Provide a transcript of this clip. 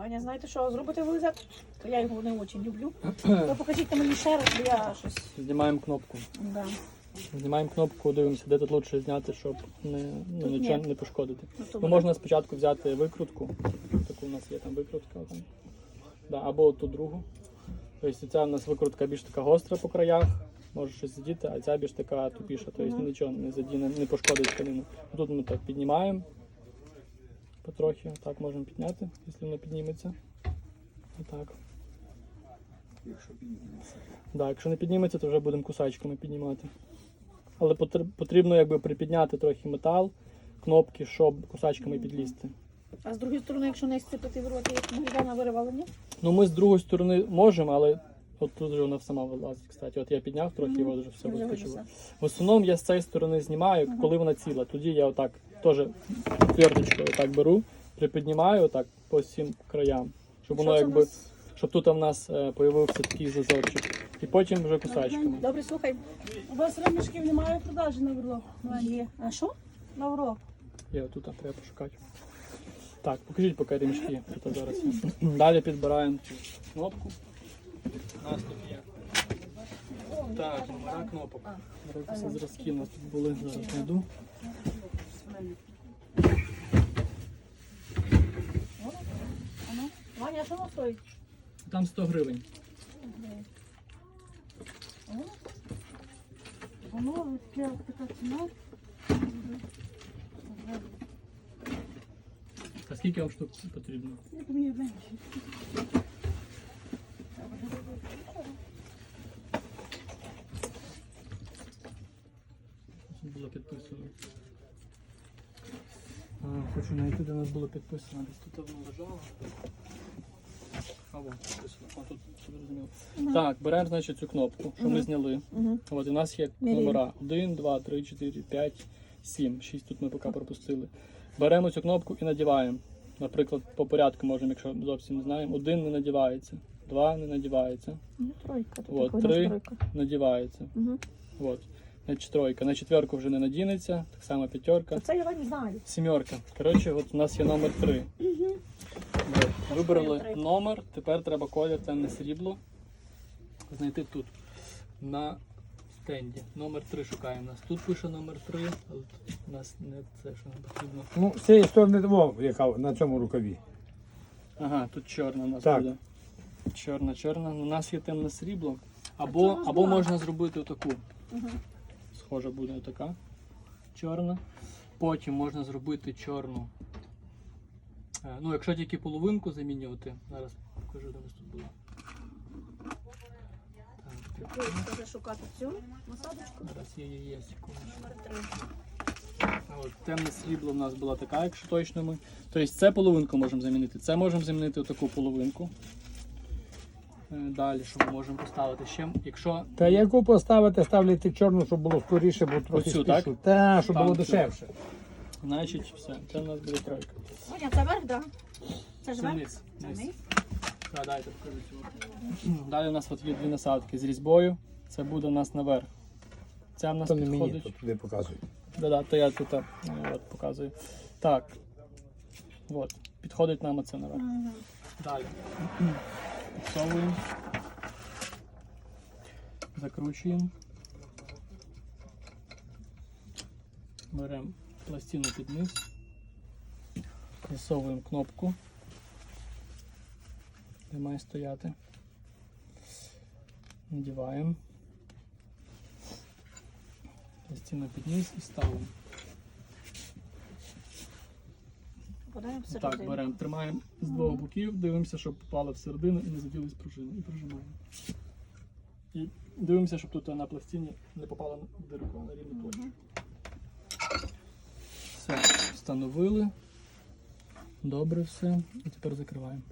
Ваня, знаєте що, зробити вилиза? То я його не дуже люблю. То покажіть мені ще раз, бо я щось. Знімаємо кнопку. Да. Знімаємо кнопку, дивимося, де тут лучше зняти, щоб не, ну, Тут нічого ні. не пошкодити. Ну, то Ну, буде. можна спочатку взяти викрутку. Таку у нас є там викрутка. Там. Да, або ту другу. Тобто ця у нас викрутка більш така гостра по краях, може щось задіти, а ця більш така тупіша, тобто нічого не задіне, не пошкодить тканину. Тут ми так піднімаємо потрохи, так можемо підняти, якщо воно підніметься. Отак. Якщо підніметься. Да, якщо не підніметься, то вже будемо кусачками піднімати. Але потрібно якби припідняти трохи метал, кнопки, щоб кусачками підлізти. А з другої сторони, якщо не сцепити вирвати, як виривала, ні? Ну ми з другої сторони можемо, але от тут вже вона сама вилазить. Кстати, от я підняв трохи, і Мгм. от вже все Вже вискочило. В основному я з цієї сторони знімаю, коли вона ціла. Тоді я отак теж твердочкою так беру, припіднімаю отак по всім краям, щоб воно якби, щоб тут у нас е, появився такий зазорчик. І потім вже кусачками. Добре, слухай. У вас ремішків немає в продажі на верлок? Є. А що? На урок. Є, тут треба пошукати. Так, покажіть поки ремішки. Тут зараз. Далі підбираємо кнопку. У нас тут є. Так, номера кнопок. Зразки у нас тут були, зараз знайду. Ваня, що воно стоїть? Там 100 гривень. Воно така ціна. А скільки вам штук потрібно? Мені менше. Було підписано. Хочу знайти, де у нас було підписано. Десь тут воно лежало. А вот підписано. Тут все зрозуміло. Так, беремо, значить, цю кнопку, що ми зняли. Угу. От у нас є номера 1, 2, 3, 4, 5, 7. 6 тут ми поки пропустили. Беремо цю кнопку і надіваємо. Наприклад, по порядку можемо, якщо зовсім не знаємо. Один не надівається, два не надівається, Ну, тройка. Тут От, так три. тройка. надівається. Угу. От. Значить, тройка. На четверку вже не надінеться, так само п'ятерка. Це я Ваня знаю. Сімерка. Коротше, от у нас є номер 3. От. Вибрали номер, тепер треба колір темне срібло. Знайти тут. На стенді. Номер 3 шукаємо. У нас тут пише номер 3, але тут у нас не це, що нам потрібно. Ну, з цієї сторони, о, яка на цьому рукаві. Ага, тут чорна у нас Так. буде. Чорна, чорна. У нас є темне срібло. Або, або можна зробити отаку. Угу. Схожа буде така. Чорна. Потім можна зробити чорну. Е, Ну, якщо тільки половинку замінювати, зараз покажу, де нас тут було. Треба шукати цю насадочку. зараз є, є, От, темне срібло в нас була така, якщо точно ми. Тобто це половинку можемо замінити. Це можемо замінити таку половинку. Е, Далі, що ми можемо поставити ще? Якщо Та яку поставити, ставляйте чорну, щоб було скоріше, бо трохи Оцю, так? спішу. Та, щоб Так, було цю. дешевше. Значить, все, це в нас буде тройка. Ваня, це верх, так? Це ж Це верх? низ. Це низ. низ? Так, дайте покажу цю. Далі у нас от є дві насадки з різьбою. Це буде у нас наверх. Ця в нас То не мені, підходить. то туди показуй. Да-да, то я тут е, от, показую. Так. От, підходить нам оце наверх. Далі. Підсовуємо. Закручуємо. Беремо пластину під низ. Присовуємо кнопку. Де має стояти. Надіваємо. Пластину під низ і ставимо. Подаємо Так, беремо, тримаємо з двох боків, дивимося, щоб попало всередину і не заділись пружини. І прижимаємо. І дивимося, щоб тут на пластині не попало в дирку на рівну точку. Все, встановили. Добре все. І тепер закриваємо.